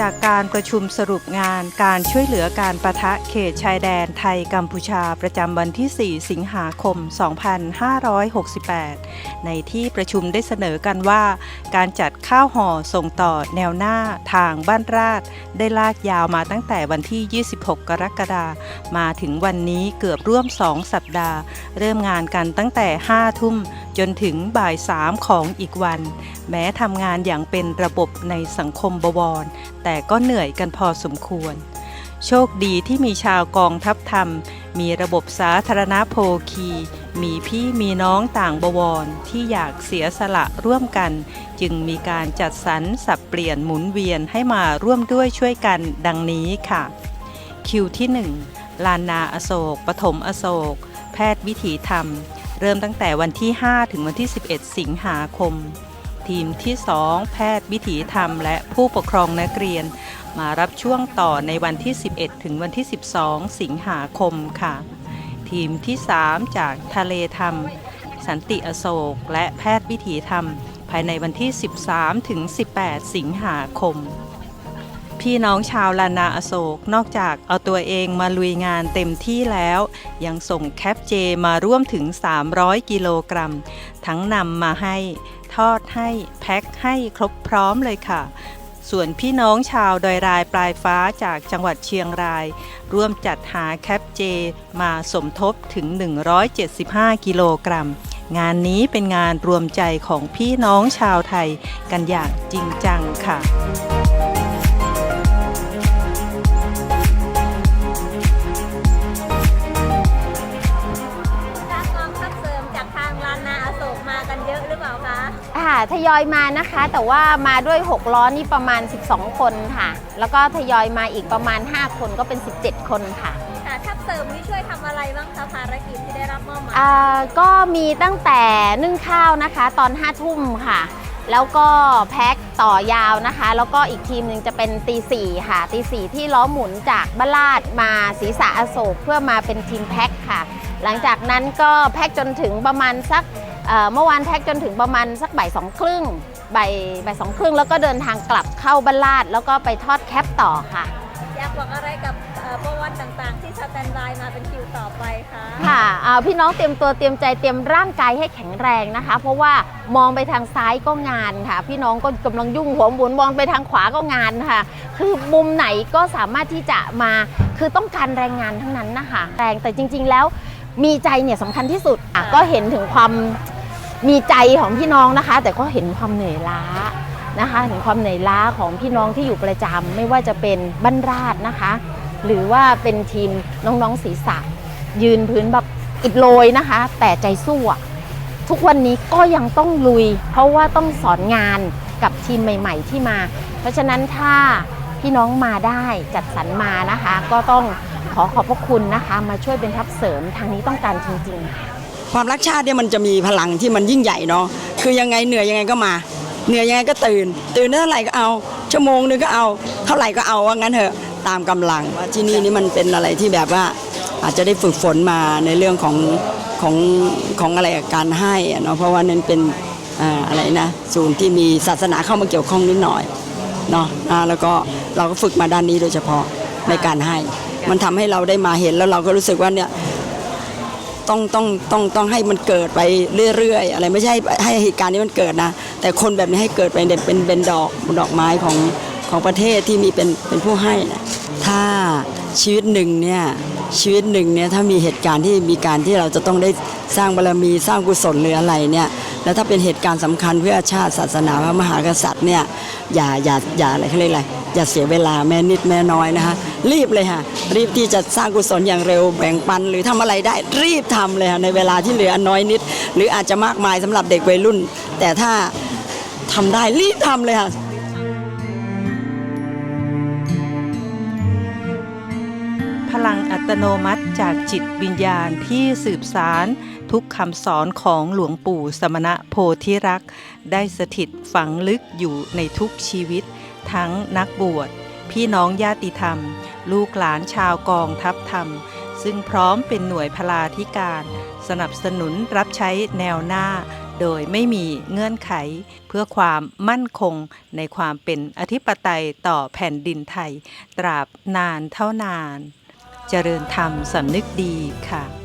จากการประชุมสรุปงานการช่วยเหลือการประทะเขตชายแดนไทยกัมพูชาประจำวันที่ 4 สิงหาคม 2568 ในที่ประชุมได้เสนอกันว่า การจัดข้าวห่อส่งต่อแนวหน้าทางบ้านราดได้ลากยาวมาตั้งแต่วันที่ 26 กรกฎาคมมาถึงวันนี้เกือบร่วม 2 สัปดาห์ เริ่มงานกันตั้งแต่ 5 ทุ่มจนถึงบ่าย3ของอีกวัน แม้ทำงานอย่างเป็นระบบในสังคมบวรแต่ก็เหนื่อยกันพอสมควร โชคดีที่มีชาวกองทัพธรรม มีระบบสาธารณโภคี มีพี่มีน้องต่างบวรที่อยากเสียสละร่วมกัน จึงมีการจัดสรรสับเปลี่ยนหมุนเวียนให้มาร่วมด้วยช่วยกันดังนี้ค่ะ คิวที่ 1 ลานนาอโศก ปฐมอโศก แพทย์วิถีธรรม เริ่มตั้งแต่วันที่ 5 ถึงวันที่ 11 สิงหาคม ทีมที่ 2 แพทย์วิถีธรรม และผู้ปกครองนักเรียน มารับช่วงต่อในวันที่ 11 ถึงวันที่ 12 สิงหาคมค่ะ ทีมที่ 3 จากทะเลธรรม สันติอโศก และแพทย์วิถีธรรม ภายในวันที่ 13 ถึง 18 สิงหาคม พี่น้องชาวลานาอโศก นอกจากเอาตัวเองมาลุยงานเต็มที่แล้ว ยังส่งแคปเจมาร่วมถึง 300 กิโลกรัม ทั้งนำมาให้ ทอดให้ แพ็คให้ครบพร้อมเลยค่ะ ส่วนพี่น้องชาวดอยรายปลายฟ้าจากจังหวัดเชียงราย ร่วมจัดหาแคปเจมาสมทบถึง 175 กิโลกรัมงานนี้เป็นงานรวมใจของพี่น้องชาวไทยกันอย่างจริงจังค่ะ เยอะหรือเปล่าคะค่ะทยอยมานะคะ แต่ว่ามาด้วย 6 ล้อนี่ประมาณ 12 คนค่ะ แล้วก็ทยอยมาอีกประมาณ 5 คนก็เป็น 17 คนค่ะค่ะทัพเสริมนี่ช่วยทำอะไรบ้างคะภารกิจที่ได้รับมอบหมายอ่าก็มีตั้งแต่นึ่งข้าวนะคะ ตอน 5 ทุ่มค่ะ แล้วก็แพ็คต่อยาวนะคะ แล้วก็อีกทีมหนึ่งจะเป็นตีสี่ค่ะตีสี่ที่ล้อหมุนจากบ้านลาดมาศรีษะอโศกเพื่อมาเป็นทีมแพ็คค่ะ หลังจากนั้นก็แพ็คจนถึงประมาณสัก เอ่อเมื่อวานแพ็คจนถึงประมาณสักบ่ายสองครึ่งบ่ายบ่ายสองครึ่งแล้วก็เดินทางกลับเข้าบ้านลาด แล้วก็ไปทอดแคปต่อค่ะ อยากบอกอะไรกับเอ่อประวัติต่างๆ ที่สแตนบายมาเป็นคิวต่อไปคะค่ะอ่าพี่น้องเตรียมตัวเตรียมใจเตรียมร่างกายให้แข็งแรงนะคะ เพราะว่ามองไปทางซ้ายก็งานค่ะ พี่น้องก็กำลังยุ่งหัวหมุนมองไปทางขวาก็งานค่ะ คือมุมไหนก็สามารถที่จะมาคือต้องการแรงงานทั้งนั้นนะคะแรงแต่จริง ๆ แล้วมีใจเนี่ยสำคัญที่สุดอะก็เห็นถึงความ มีใจของพี่น้องนะคะ แต่ก็เห็นความเหนื่อยล้านะคะเห็นความเหนื่อยล้าของพี่น้องที่อยู่ประจำไม่ว่าจะเป็นบ้านราดนะคะ หรือว่าเป็นทีมน้องๆศีรษะ ยืนพื้นแบบอิดโรยนะคะ แต่ใจสู้ทุกวันนี้ก็ยังต้องลุย เพราะว่าต้องสอนงานกับทีมใหม่ ๆ ที่มา เพราะฉะนั้นถ้าพี่น้องมาได้จัดสรรมานะคะ ก็ต้องขอขอบพระคุณนะคะ มาช่วยเป็นทัพเสริมทางนี้ต้องการจริงๆค่ะ ความรักชาติเนี่ยมันจะมีพลังที่มันยิ่งใหญ่เนาะคือยังไงเหนื่อยยังไงก็มา เหนื่อยยังไงก็ตื่น ตื่นเท่าไหร่ก็เอา ชั่วโมงนึงก็เอาเท่าไหร่ก็เอาว่างั้นเถอะตามกำลังว่าที่นี่นี่มันเป็นอะไรที่แบบว่าอาจจะได้ฝึกฝนมาในเรื่องของของของอะไรการให้เนาะเพราะว่านั้นเป็นอะไรนะศูนย์ที่มีศาสนาเข้ามาเกี่ยวข้องนิดหน่อยเนาะแล้วก็เราก็ฝึกมาด้านนี้โดยเฉพาะในการให้ มันทำให้เราได้มาเห็นแล้วเราก็รู้สึกว่าเนี่ย ต้องต้องต้องต้องให้มันเกิดไปเรื่อยๆ อะไรไม่ใช่ให้เหตุการณ์นี้มันเกิดนะ แต่คนแบบนี้ให้เกิดไปเป็นเป็นเป็นดอกดอกไม้ของของประเทศที่มีเป็นเป็นผู้ให้นะถ้า ชีวิตหนึ่งเนี่ยชีวิตหนึ่งเนี่ยถ้ามีเหตุการณ์ที่มีการที่เราจะต้องได้สร้างบารมีสร้างกุศลหรืออะไรเนี่ยแล้วถ้าเป็นเหตุการณ์สำคัญเพื่อชาติศาสนาพระมหากษัตริย์เนี่ยอย่าอย่าอย่าอะไรเขาเรียกอะไรอย่าเสียเวลาแม่นิดแม่น้อยนะคะรีบเลยค่ะรีบที่จะสร้างกุศลอย่างเร็วแบ่งปัน หรือทำอะไรได้รีบทำเลยค่ะในเวลาที่เหลือน้อยนิด หรืออาจจะมากมายสำหรับเด็กวัยรุ่น แต่ถ้าทำได้รีบทำเลยค่ะ พลังอัตโนมัติจากจิตวิญญาณที่สืบสารทุกคำสอนของหลวงปู่สมณะโพธิรักได้สถิตฝังลึกอยู่ในทุกชีวิต ทั้งนักบวช พี่น้องญาติธรรม ลูกหลานชาวกองทัพธรรม ซึ่งพร้อมเป็นหน่วยพลาธิการ สนับสนุนรับใช้แนวหน้า โดยไม่มีเงื่อนไข เพื่อความมั่นคงในความเป็นอธิปไตยต่อแผ่นดินไทย ตราบนานเท่านาน เจริญธรรมสำนึกดีค่ะ